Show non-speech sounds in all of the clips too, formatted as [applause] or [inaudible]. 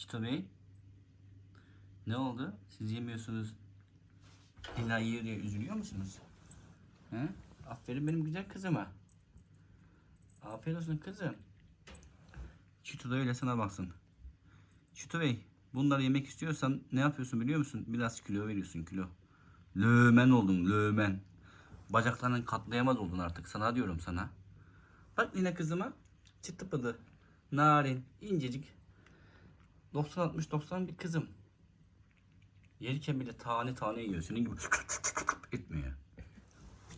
Çito Bey. Ne oldu? Siz yemiyorsunuz. İlla yiyor diye üzülüyor musunuz? He? Aferin benim güzel kızıma. Aferin olsun kızım. Çito da öyle sana baksın. Çito Bey, bunları yemek istiyorsan ne yapıyorsun biliyor musun? Biraz kilo veriyorsun kilo. Lömen oldun lömen. Bacaklarının katlayamaz oldun artık. Sana diyorum sana. Bak yine kızıma. Çıtı pıdı. Narin, incecik. 90-60-90 bir kızım. Yerken bile tane tane yiyor. Senin gibi etmiyor.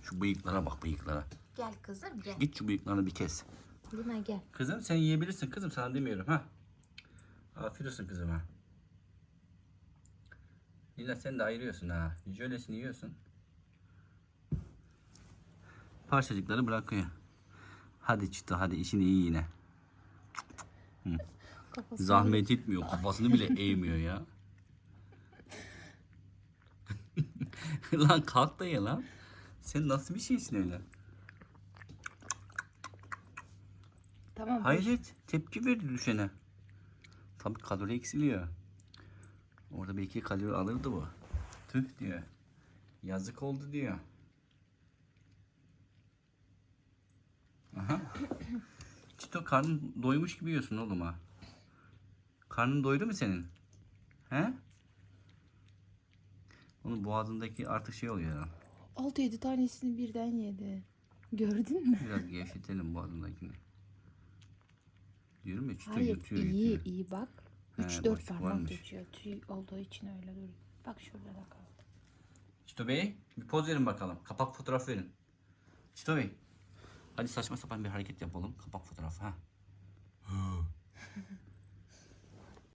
Şu bıyıklara bak bıyıklara. Gel kızım gel. Git şu bıyıklarını bir kes. Lina gel. Kızım sen yiyebilirsin kızım sana demiyorum ha. Afiyet olsun kızım ha. Lila sen de ayırıyorsun ha. Jölesini yiyorsun. Parçacıkları bırakıyor. Hadi çıktı hadi işini iyi yine. Kafası Zahmet etmiyor. Kafasını bile eğmiyor ya. [laughs] lan kalk da ye lan. Sen nasıl bir şeysin öyle? Tamam. Hayret tepki verdi düşene. Tabii kalori eksiliyor. Orada belki kalori alırdı bu. Tüh diyor. Yazık oldu diyor. Aha. Çito karnın doymuş gibi yiyorsun oğlum ha. Karnın doydu mu senin? He? Onun boğazındaki artık şey oluyor ya. 6-7 tanesini birden yedi. Gördün mü? Biraz gevşetelim boğazındakini. Diyorum ya Çito Hayır yutuyor iyi yutuyor. iyi bak. He, 3-4 boşluk parmak varmış. geçiyor. Tüy olduğu için öyle duruyor. Bak şurada da kaldı. Çito Bey bir poz verin bakalım. Kapak fotoğraf verin. Çito Bey. Hadi saçma sapan bir hareket yapalım. Kapak fotoğrafı ha.